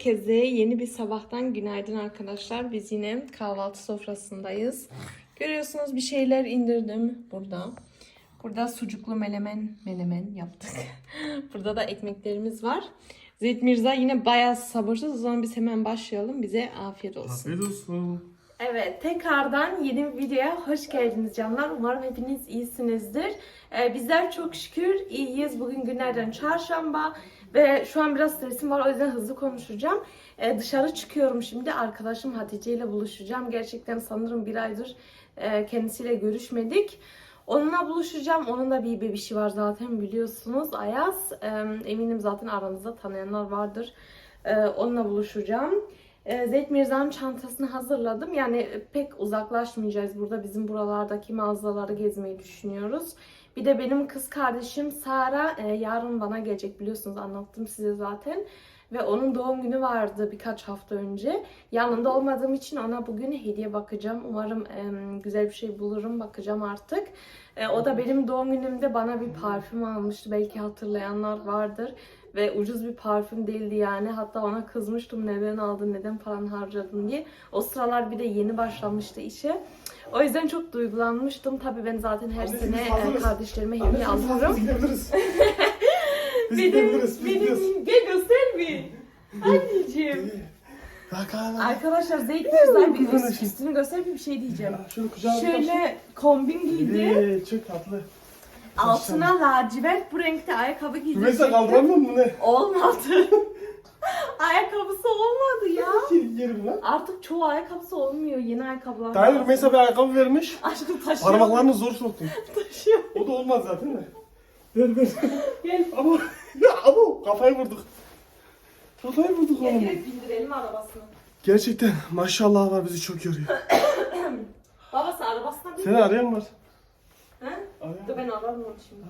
Herkese yeni bir sabahtan günaydın arkadaşlar. Biz yine kahvaltı sofrasındayız. Görüyorsunuz bir şeyler indirdim burada. Burada sucuklu menemen menemen yaptık. burada da ekmeklerimiz var. Zeyt Mirza yine bayağı sabırsız. O zaman biz hemen başlayalım. Bize afiyet olsun. Afiyet olsun. Evet, tekrardan yeni bir videoya hoş geldiniz canlar. Umarım hepiniz iyisinizdir. Ee, bizler çok şükür iyiyiz. Bugün günlerden çarşamba ve şu an biraz stresim var o yüzden hızlı konuşacağım. Ee, dışarı çıkıyorum şimdi. Arkadaşım Hatice ile buluşacağım. Gerçekten sanırım bir aydır e, kendisiyle görüşmedik. Onunla buluşacağım. Onun da bir bebişi var zaten biliyorsunuz. Ayaz. Ee, eminim zaten aranızda tanıyanlar vardır. Ee, onunla buluşacağım. Ee, Zeyt Mirza'nın çantasını hazırladım. Yani pek uzaklaşmayacağız. Burada bizim buralardaki mağazaları gezmeyi düşünüyoruz. Bir de benim kız kardeşim Sara e, yarın bana gelecek biliyorsunuz anlattım size zaten. Ve onun doğum günü vardı birkaç hafta önce. Yanında olmadığım için ona bugün hediye bakacağım. Umarım e, güzel bir şey bulurum bakacağım artık. E, o da benim doğum günümde bana bir parfüm almıştı. Belki hatırlayanlar vardır. Ve ucuz bir parfüm değildi yani. Hatta ona kızmıştım neden aldın, neden paran harcadın diye. O sıralar bir de yeni başlamıştı işe. O yüzden çok duygulanmıştım. Tabii ben zaten her Anneciğim, sene e, kardeşlerime hediye alıyorum. Gidiyoruz. benim, gel göster bir. Anneciğim. Arkadaşlar Zeyt Mirza'yı bir üstünü göster bir şey diyeceğim. Şöyle kucağına Şöyle kombin giydi. Evet, çok tatlı. Altına lacivert bu renkte ayakkabı giydi. Rümeysa kaldıramıyor mu ne? Olmadı. Ayakkabısı olmadı ya. Yerim lan. Artık çoğu ayakkabısı olmuyor. Yeni ayakkabılar. Önce Rümeysa bir ayakkabı vermiş. Aşkım taşıyor. Parmaklarını zor soktum. taşıyor. O da olmaz zaten de. Ver ver. Gel. Ama ya ama kafayı vurduk. Kafayı vurduk Gel oğlum. direkt bindirelim arabasına. Gerçekten maşallah var bizi çok yoruyor. Babası arabasına bin. Seni arayan var. Dur ben ararım onu şimdi.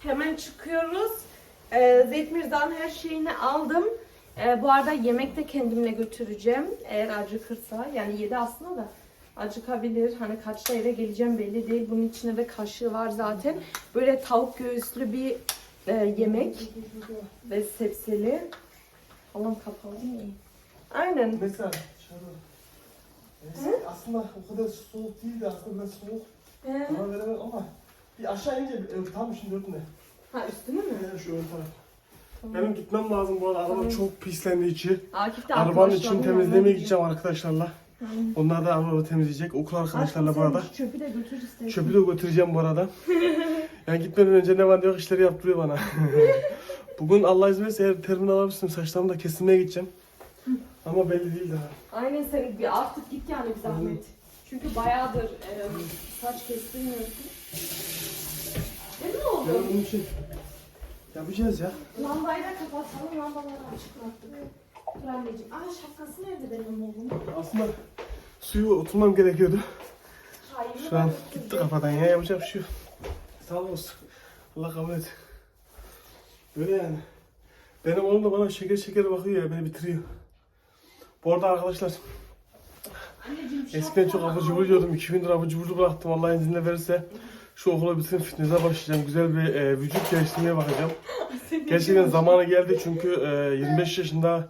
Hemen çıkıyoruz. Ee, Zeyt Mirza'nın her şeyini aldım. Ee, bu arada yemek de kendimle götüreceğim. Eğer acıkırsa. Yani yedi aslında da. Acıkabilir. Hani kaçta eve geleceğim belli değil. Bunun içinde de kaşığı var zaten. Böyle tavuk göğüslü bir e, yemek. Ve sebzeli. Allah'ım kapalı değil mi? Aynen. Mesela. Neyse, aslında o kadar soğuk değildi aslında ben soğuk. Ee, Bana veremem ama bir aşağı ince e, tam şimdi örtme. ha üstünü mü? Yani şu ön taraf. Tamam. Benim gitmem lazım bu arada. Araba Tamam. çok pislendi içi. Akif de Arabanın arkadaşlarının için yanına temizlemeye gideceğim arkadaşlarla. Aynen. Onlar da arabayı temizleyecek. Okul arkadaşlarla bu Aşkım arada. sen Çöpü de götür istersen. Çöpü de götüreceğim bu arada. Yani gitmeden önce ne var yok işleri yaptırıyor bana. Bugün Allah izin verirse eğer terminal alabilirsem saçlarımı da kesilmeye gideceğim. Ama belli değil daha. Aynen sen bir artık git yani bir zahmet. Çünkü bayağıdır e, saç kestirmiyorsun. Ne mi oldu? Yani bunun için yapacağız ya. Lambayı da kapatalım, lambaları açık bıraktık. Dur anneciğim. Aa şapkası nerede benim oğlum? Aslında suyu oturmam gerekiyordu. Hayır. Şu an gitti kafadan ya yapacak bir şey yok. Sağ olsun. Allah kabul et. Böyle yani. Benim oğlum da bana şeker şeker bakıyor ya beni bitiriyor. Bu arada arkadaşlar eskiden çok abur cubur yiyordum. 2000 lira abur cubur bıraktım. Allah izniyle verirse şu okula bitirip fitness'e başlayacağım. Güzel bir e, vücut geliştirmeye bakacağım. Gerçekten zamanı geldi çünkü e, 25 yaşında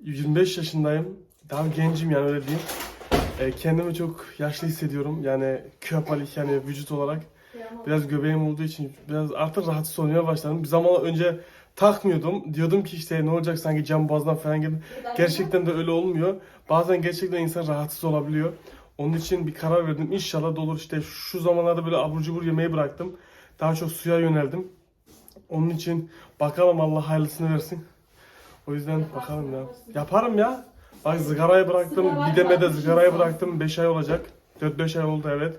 25 yaşındayım. Daha gencim yani öyle diyeyim. E, kendimi çok yaşlı hissediyorum. Yani köpalik yani vücut olarak. Biraz göbeğim olduğu için biraz artık rahatsız olmaya başladım. Bir zaman önce takmıyordum. Diyordum ki işte ne olacak sanki cam boğazdan falan gibi. Gerçekten de öyle olmuyor. Bazen gerçekten insan rahatsız olabiliyor. Onun için bir karar verdim. İnşallah da olur işte şu zamanlarda böyle abur cubur yemeyi bıraktım. Daha çok suya yöneldim. Onun için bakalım Allah hayırlısını versin. O yüzden bakalım ya. Yaparım ya. Bak zigarayı bıraktım. Demede bırakmışsın zigarayı sen. bıraktım. 5 ay olacak. 4-5 ay oldu evet.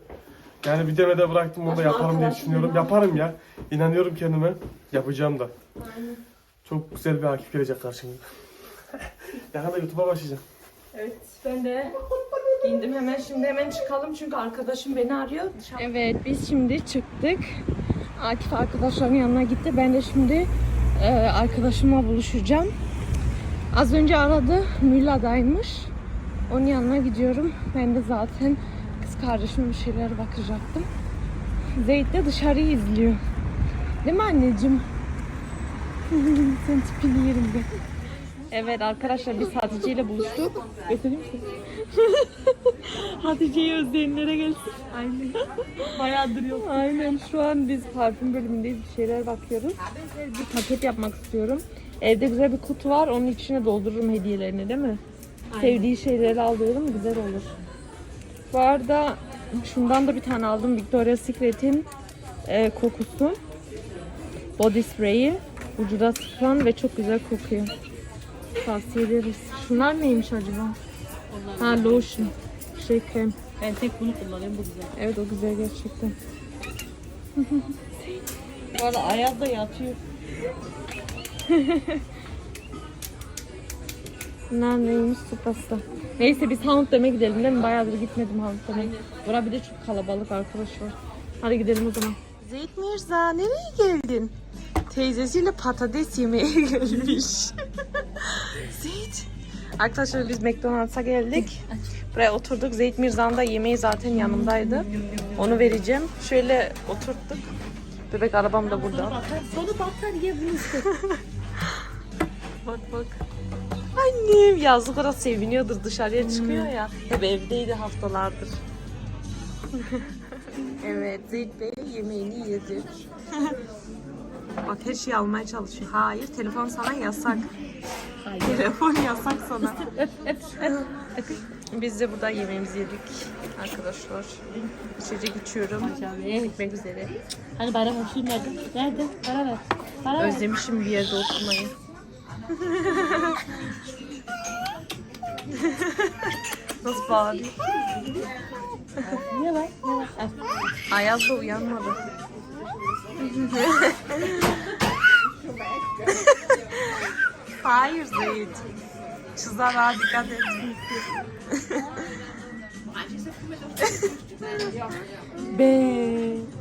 Yani bir demede bıraktım onu da yaparım diye düşünüyorum. Yaparım ya. İnanıyorum kendime. Yapacağım da. Aynen. Çok güzel bir Akif gelecek karşımıza. Yakında YouTube'a başlayacağım. Evet ben de indim hemen şimdi hemen çıkalım çünkü arkadaşım beni arıyor. Evet biz şimdi çıktık. Akif arkadaşların yanına gitti. Ben de şimdi e, arkadaşımla buluşacağım. Az önce aradı. Mülla'daymış. Onun yanına gidiyorum. Ben de zaten kız kardeşime bir şeyler bakacaktım. Zeyt de dışarıyı izliyor. Değil mi anneciğim? Sen tipini yerim ben. Evet arkadaşlar biz Hatice ile buluştuk. Göstereyim mi? Hatice'yi özleyenlere gelsin. Aynen. Bayağıdır yok. Aynen şu an biz parfüm bölümündeyiz. Bir şeyler bakıyoruz. Bir paket yapmak istiyorum. Evde güzel bir kutu var. Onun içine doldururum hediyelerini değil mi? Sevdiği şeyleri alıyorum. Güzel olur. Bu arada şundan da bir tane aldım. Victoria's Secret'in e, kokusu. Body spray'i. Vücuda sıkan ve çok güzel kokuyor. Tavsiye ederiz. Şunlar neymiş acaba? Ha lotion. Şey krem. Ben tek bunu kullanıyorum bu güzel. Evet o güzel gerçekten. Bu arada Ayaz da yatıyor. Bunlar neymiş supası. Neyse biz Hound'dem'e gidelim değil mi? Bayağıdır gitmedim Hound'dem'e. Bura bir de çok kalabalık arkadaşlar. Hadi gidelim o zaman. Zeyt Mirza nereye geldin? Teyzesiyle patates yemeye gelmiş. Zeyt. Arkadaşlar biz McDonald's'a geldik. Buraya oturduk. Zeyt Mirza'nın da yemeği zaten yanımdaydı. Onu vereceğim. Şöyle oturttuk. Bebek arabam da burada. Sonu batar ye bunu işte. Bak bak. Annem yazlık orası seviniyordur dışarıya çıkıyor ya. Hep evdeydi haftalardır. evet Zeyt Bey yemeğini yedi. Bak her şeyi almaya çalışıyor. Hayır telefon sana yasak. Telefon yasak sana. Biz de burada yemeğimizi yedik arkadaşlar. İçecek içiyorum. Gitmek üzere. Hani bayram hoşluğum nerede? Nerede? Para ver. Para ver. Özlemişim bir yerde oturmayı. Nasıl bağırıyor? Ne var? Ne var? Ayaz da uyanmadı. Hayır Zeyt. Çizara dikkat et. Be.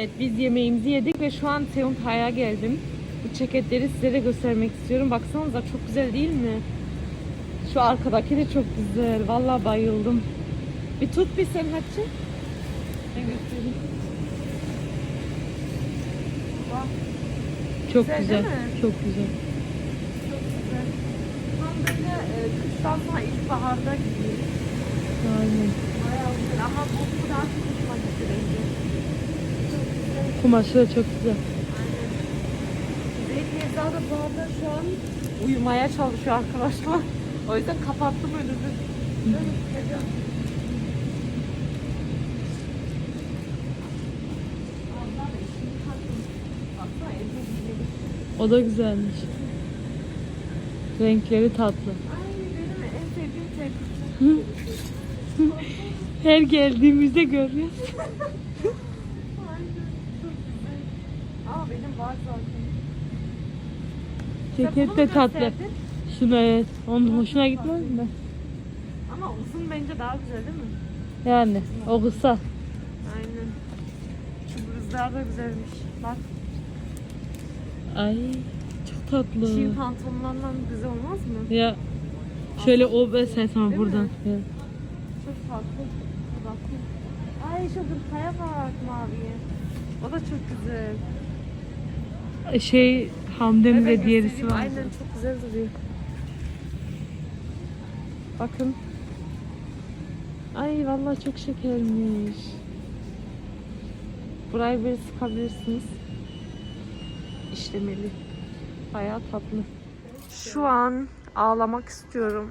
Evet biz yemeğimizi yedik ve şu an Seuntha'ya geldim. Bu ceketleri size de göstermek istiyorum. Baksanıza çok güzel değil mi? Şu arkadaki de çok güzel. Vallahi bayıldım. Bir tut bir sen Hatice. Ben göstereyim. Çok Güzel güzel. değil mi? Çok güzel. Tam böyle e, kıştan sonra ilkbaharda gidiyor. Aynen. Bayağı güzel ama bu daha çok. Kumaşı da çok güzel. Zeyt Mirza da bu arada şu an uyumaya çalışıyor arkadaşlar. O yüzden kapattım önünü. O da güzelmiş. Renkleri tatlı. Her geldiğimizde görüyoruz. Aa benim var zaten. Ceket de tatlı. Şuna evet. Onun hoşuna gitmez mi? Ama uzun bence daha güzel değil mi? Yani o kısa. Aynen. Şu bluzlar da güzelmiş. Bak Ay çok tatlı. çiğ pantolonlarla güzel olmaz mı? Ya şöyle o mesela sana Değil buradan. Ya. Çok tatlı. Bakayım. Ay şu hırkaya bak maviye. O da çok güzel. Şey Hamdem Evet, ve diğerisi var. Aynen çok güzel duruyor. Bakın. Ay vallahi çok şekermiş. Burayı bir sıkabilirsiniz. İşlemeli. Bayağı tatlı. Şu an ağlamak istiyorum.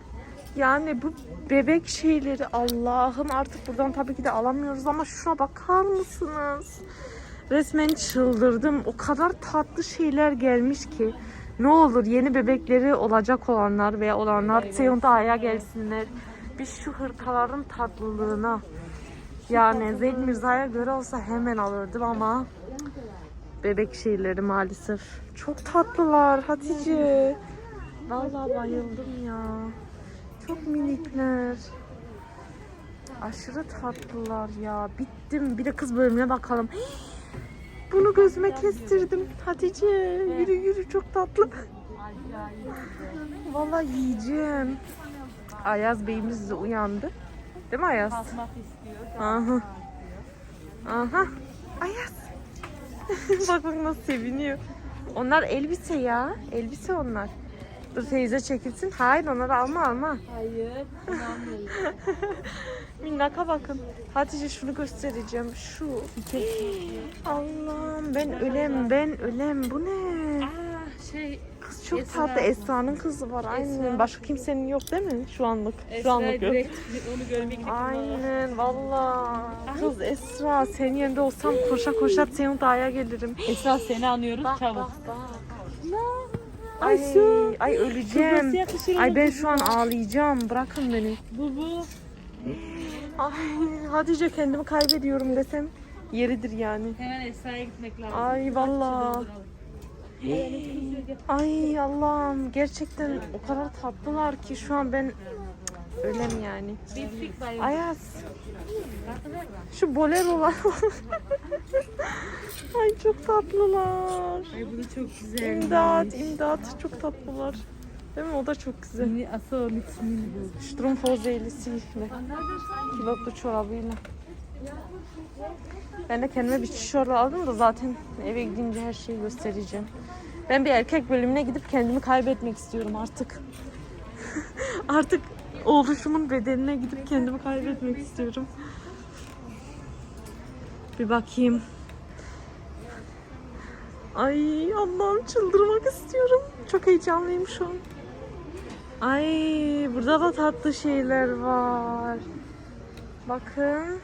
Yani bu bebek şeyleri Allah'ım artık buradan tabii ki de alamıyoruz ama şuna bakar mısınız? Resmen çıldırdım. O kadar tatlı şeyler gelmiş ki. Ne olur yeni bebekleri olacak olanlar veya olanlar Seyonta'ya gelsinler. Biz şu hırkaların tatlılığına yani Zeyd Mirza'ya göre olsa hemen alırdım ama bebek şeyleri maalesef. Çok tatlılar Hatice. Vallahi bayıldım ya. Çok minikler. Aşırı tatlılar ya. Bittim. Bir de kız bölümüne bakalım. Bunu gözüme kestirdim. Hatice yürü yürü çok tatlı. Vallahi yiyeceğim. Ayaz Bey'imiz de uyandı. Değil mi Ayaz? Kalkmak istiyor. Aha. Aha. Ayaz. bak bak nasıl seviniyor. Onlar elbise ya. Elbise onlar. Dur teyze çekilsin. Hayır onları alma alma. Hayır. Minnaka bakın. Hatice şunu göstereceğim. Şu. Allah'ım ben ölem ben ölem. Bu ne? Aa şey. Kız çok Esra. tatlı. Esra'nın kızı var. Aynen. Esra. Başka kimsenin yok değil mi? Şu anlık. Şu Esra anlık yok. direkt onu görmek. Aynen valla. Kız Esra senin yerinde olsam koşa koşa senin dağa gelirim. Esra seni anıyoruz çabuk. Ay, şu. ay Kız öleceğim. nasıl yakışır Ay ona ben şu an ya? ağlayacağım. Bırakın beni. Bu bu. Ay Hatice kendimi kaybediyorum desem yeridir yani. Hemen Esra'ya gitmek lazım. Ay valla. Ay. Ay Allah'ım gerçekten o kadar tatlılar ki şu an ben ölem yani. Ayaz. Şu bolerolar. Ay çok tatlılar. Ay bu da çok güzel. İmdat, imdat. Çok tatlılar. Değil mi? O da çok güzel. Mini asıl ismini bu. Strumpfhose'lisiyle. Kilotlu çorabıyla. Ben de kendime bir tişört aldım da zaten eve gidince her şeyi göstereceğim. Ben bir erkek bölümüne gidip kendimi kaybetmek istiyorum artık. artık oluşumun bedenine gidip kendimi kaybetmek istiyorum. Bir bakayım. Ay Allah'ım çıldırmak istiyorum. Çok heyecanlıyım şu an. Ay burada da tatlı şeyler var. Bakın.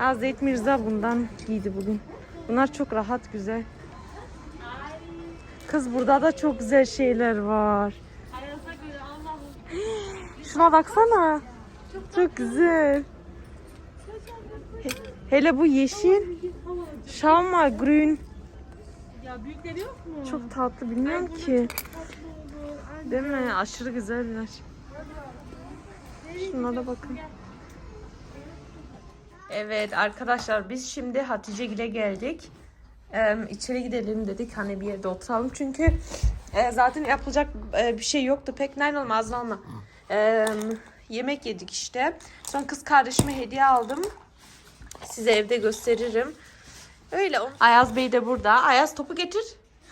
Azeyt Mirza bundan giydi bugün. Bunlar çok rahat güzel. Kız burada da çok güzel şeyler var. Şuna baksana. Çok güzel. He- Hele bu yeşil. Şalma grün. Ya büyükleri yok mu? Çok tatlı bilmiyorum ki. Değil mi? Aşırı güzeller. Şunlara bakın. Evet arkadaşlar biz şimdi Hatice Gil'e geldik. Ee, içeri gidelim dedik hani bir yerde oturalım çünkü e, zaten yapılacak e, bir şey yoktu pek neyle olmaz ama yemek yedik işte. Sonra kız kardeşime hediye aldım. Size evde gösteririm. Öyle. Ayaz Bey de burada. Ayaz topu getir.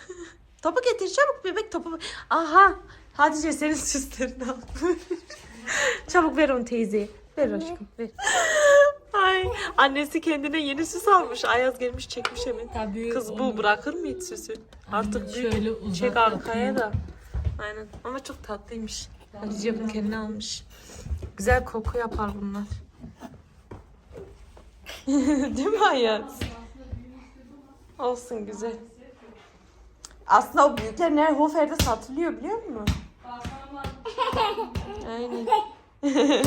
topu getir çabuk bebek topu. Aha. Hatice senin süslerini al. çabuk ver onu teyzeye. Ver aşkım ver. Ay annesi kendine yeni süs almış. Ayaz gelmiş çekmiş hemen. Tabii. Kız bu bırakır mı hiç süsü? Artık büyük. Şöyle uzat Çek arkaya bakayım. da. Aynen. Ama çok tatlıymış. Hatice bunu kendine almış. Güzel koku yapar bunlar. Değil mi Ayaz? Olsun güzel. Aslında o büyükler Nerhofer'de satılıyor biliyor musun? Aynen.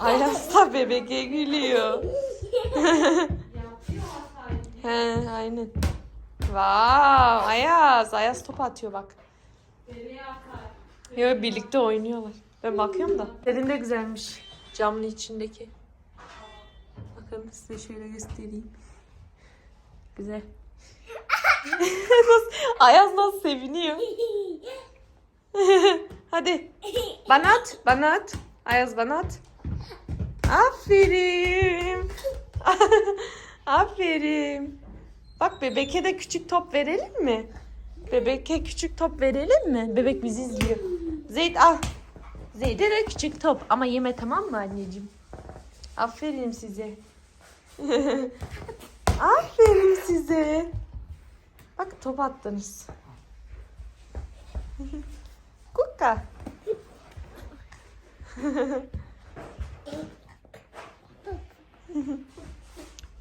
Ayaz da bebeğe gülüyor. He, aynen. Vav, Ayaz. Ayaz top atıyor bak. Yo, birlikte oynuyorlar. Ben bakıyorum da. Dedim de güzelmiş. Camın içindeki. Bakın size şöyle göstereyim. Güzel. Ayaz nasıl seviniyor. Hadi. Bana at. Bana at. Ayaz bana at. Aferin. Aferin. Bak bebeke de küçük top verelim mi? Bebeke küçük top verelim mi? Bebek bizi izliyor. Zeyd al. Zeyd'e de küçük top ama yeme tamam mı anneciğim? Aferin size. Aferin size. Bak top attınız. Kuka.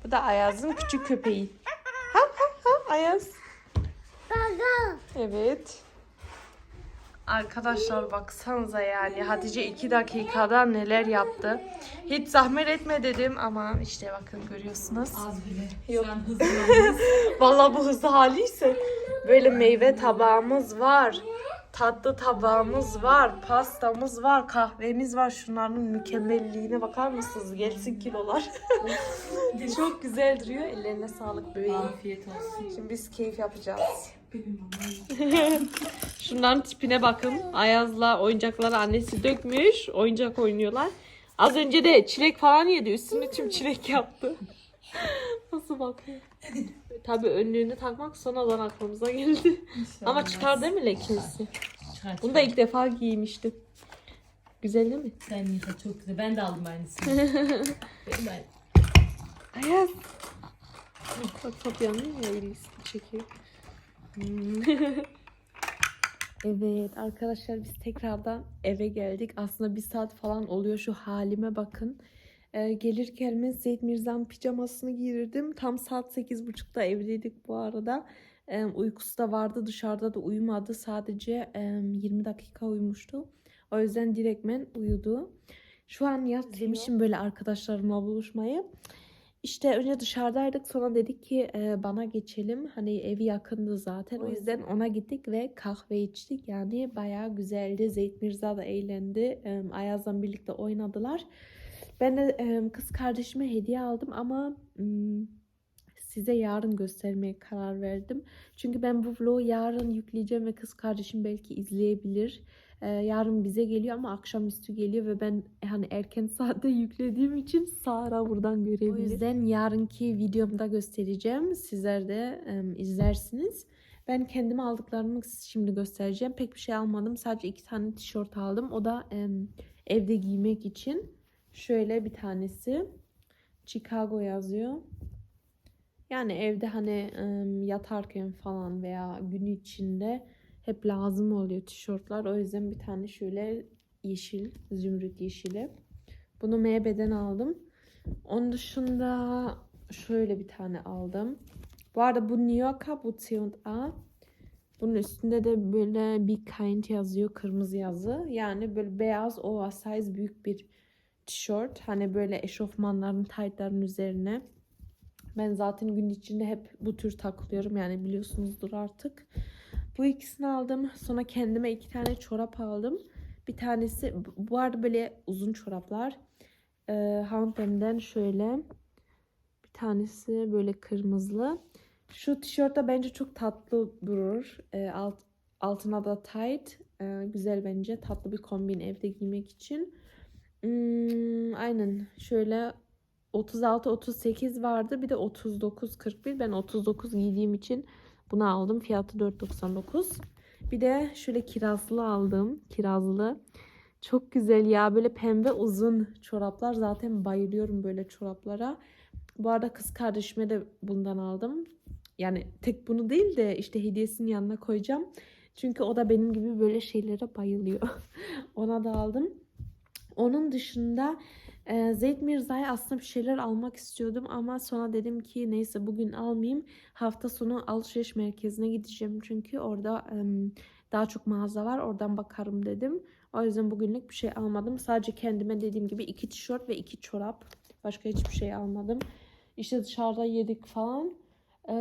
Bu da Ayaz'ın küçük köpeği. Ha ha ha Ayaz. Evet. Arkadaşlar baksanıza yani Hatice iki dakikada neler yaptı. Hiç zahmet etme dedim ama işte bakın görüyorsunuz. Az bile. Yok. An hızlı. Vallahi bu hızlı haliyse böyle meyve tabağımız var. Tatlı tabağımız var, pastamız var, kahvemiz var. Şunların mükemmelliğine bakar mısınız? Gelsin kilolar. Çok güzel duruyor. Ellerine sağlık bebeğim. Afiyet olsun. Şimdi biz keyif yapacağız. Şunların tipine bakın. Ayaz'la oyuncakları annesi dökmüş. Oyuncak oynuyorlar. Az önce de çilek falan yedi. Üstünü tüm çilek yaptı. Nasıl bakıyor? Tabii önlüğünü takmak sonradan aklımıza geldi. Ama çıkar değil mi lekesi? Çıkar, Bunu da ilk defa giymiştim. Güzel değil mi? Sen yıka çok güzel. Ben de aldım aynısını. ben. Ayaz. Bak top yanıyor ya ilgisini çekiyor. Hmm. evet arkadaşlar biz tekrardan eve geldik. Aslında bir saat falan oluyor şu halime bakın. Ee, gelir gelmez Zeyd Mirza'nın pijamasını giydirdim. Tam saat 8.30'da evdeydik bu arada. Ee, uykusu da vardı dışarıda da uyumadı. Sadece e, 20 dakika uyumuştu. O yüzden direktmen uyudu. Şu an yaz demişim böyle arkadaşlarımla buluşmayı. İşte önce dışarıdaydık sonra dedik ki e, bana geçelim. Hani evi yakındı zaten. O yüzden ona gittik ve kahve içtik. Yani bayağı güzeldi. Zeyt Mirza da eğlendi. E, Ayaz'la birlikte oynadılar. Ben de e, kız kardeşime hediye aldım ama size yarın göstermeye karar verdim. Çünkü ben bu vlogu yarın yükleyeceğim ve kız kardeşim belki izleyebilir. Ee, yarın bize geliyor ama akşamüstü geliyor ve ben hani erken saatte yüklediğim için Sara buradan görebilir. O yüzden yarınki videomda göstereceğim. Sizler de em, izlersiniz. Ben kendime aldıklarımı şimdi göstereceğim. Pek bir şey almadım. Sadece iki tane tişört aldım. O da em, evde giymek için. Şöyle bir tanesi. Chicago yazıyor. Yani evde hani yatarken falan veya gün içinde hep lazım oluyor tişörtler. O yüzden bir tane şöyle yeşil, zümrüt yeşili. Bunu MB'den aldım. Onun dışında şöyle bir tane aldım. Bu arada bu New York'a, bu C&A. Bunun üstünde de böyle bir kind yazıyor, kırmızı yazı. Yani böyle beyaz oversize büyük bir tişört. Hani böyle eşofmanların, taytların üzerine. Ben zaten gün içinde hep bu tür takılıyorum yani biliyorsunuzdur artık. Bu ikisini aldım. Sonra kendime iki tane çorap aldım. Bir tanesi bu arada böyle uzun çoraplar. Ee, H&M'den şöyle. Bir tanesi böyle kırmızılı. Şu tişört de bence çok tatlı durur. Ee, alt, altına da tight. Ee, güzel bence. Tatlı bir kombin evde giymek için. Hmm, aynen. Şöyle 36-38 vardı. Bir de 39-41. Ben 39 giydiğim için bunu aldım. Fiyatı 4.99. Bir de şöyle kirazlı aldım. Kirazlı. Çok güzel ya. Böyle pembe uzun çoraplar. Zaten bayılıyorum böyle çoraplara. Bu arada kız kardeşime de bundan aldım. Yani tek bunu değil de işte hediyesinin yanına koyacağım. Çünkü o da benim gibi böyle şeylere bayılıyor. Ona da aldım. Onun dışında e, Zeyd Mirza'ya aslında bir şeyler almak istiyordum ama sonra dedim ki neyse bugün almayayım. Hafta sonu alışveriş merkezine gideceğim çünkü orada e, daha çok mağaza var. Oradan bakarım dedim. O yüzden bugünlük bir şey almadım. Sadece kendime dediğim gibi iki tişört ve iki çorap. Başka hiçbir şey almadım. İşte dışarıda yedik falan. Ee,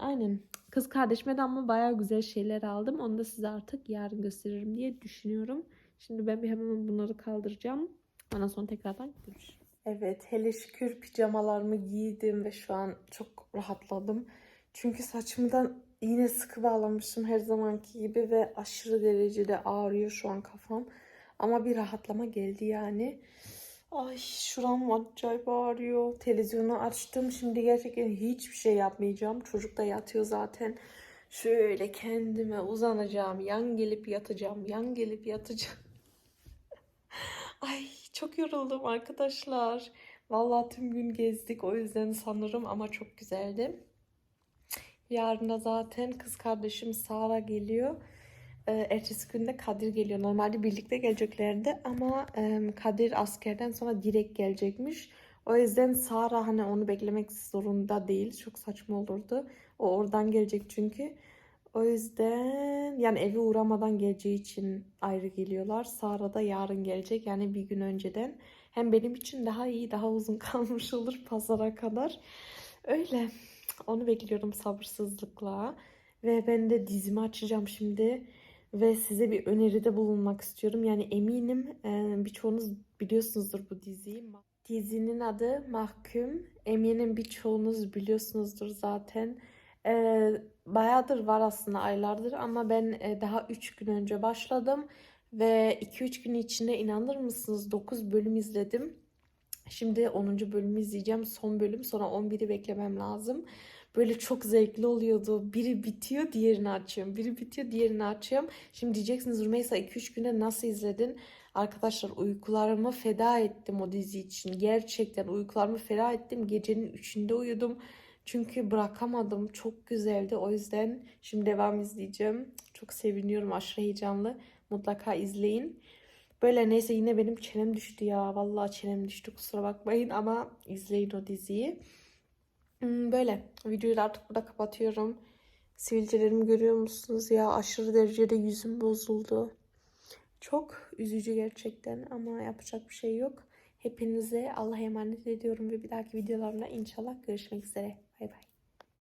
aynen. Kız kardeşime de ama bayağı güzel şeyler aldım. Onu da size artık yarın gösteririm diye düşünüyorum. Şimdi ben bir hemen bunları kaldıracağım. Ondan sonra tekrardan görüşürüz. Evet hele şükür pijamalarımı giydim ve şu an çok rahatladım. Çünkü saçımdan yine sıkı bağlamışım her zamanki gibi ve aşırı derecede ağrıyor şu an kafam. Ama bir rahatlama geldi yani. Ay şuram acayip ağrıyor. Televizyonu açtım. Şimdi gerçekten hiçbir şey yapmayacağım. Çocuk da yatıyor zaten. Şöyle kendime uzanacağım. Yan gelip yatacağım. Yan gelip yatacağım. Ay çok yoruldum arkadaşlar. Vallahi tüm gün gezdik o yüzden sanırım ama çok güzeldi. Yarın da zaten kız kardeşim Sara geliyor. Ee, ertesi günde Kadir geliyor. Normalde birlikte geleceklerdi ama e, Kadir askerden sonra direkt gelecekmiş. O yüzden Sara hani onu beklemek zorunda değil. Çok saçma olurdu. O oradan gelecek çünkü. O yüzden yani eve uğramadan geleceği için ayrı geliyorlar. Sara da yarın gelecek yani bir gün önceden. Hem benim için daha iyi, daha uzun kalmış olur pazara kadar. Öyle. Onu bekliyorum sabırsızlıkla. Ve ben de dizimi açacağım şimdi. Ve size bir öneride bulunmak istiyorum. Yani eminim e, birçoğunuz biliyorsunuzdur bu diziyi. Dizinin adı Mahkum. Eminim birçoğunuz biliyorsunuzdur zaten. E, bayağıdır var aslında aylardır ama ben e, daha 3 gün önce başladım. Ve 2-3 gün içinde inanır mısınız 9 bölüm izledim. Şimdi 10. bölümü izleyeceğim. Son bölüm. Sonra 11'i beklemem lazım. Böyle çok zevkli oluyordu. Biri bitiyor, diğerini açıyorum. Biri bitiyor, diğerini açıyorum. Şimdi diyeceksiniz Rümeysa 2-3 günde nasıl izledin? Arkadaşlar uykularımı feda ettim o dizi için. Gerçekten uykularımı feda ettim. Gecenin 3'ünde uyudum. Çünkü bırakamadım. Çok güzeldi. O yüzden şimdi devam izleyeceğim. Çok seviniyorum. Aşırı heyecanlı. Mutlaka izleyin. Böyle neyse yine benim çenem düştü ya. Vallahi çenem düştü kusura bakmayın ama izleyin o diziyi. Hmm, Böyle videoyu artık burada kapatıyorum. Sivilcelerimi görüyor musunuz ya? Aşırı derecede yüzüm bozuldu. Çok üzücü gerçekten ama yapacak bir şey yok. Hepinize Allah'a emanet ediyorum ve bir dahaki videolarımda inşallah görüşmek üzere. Bye bye.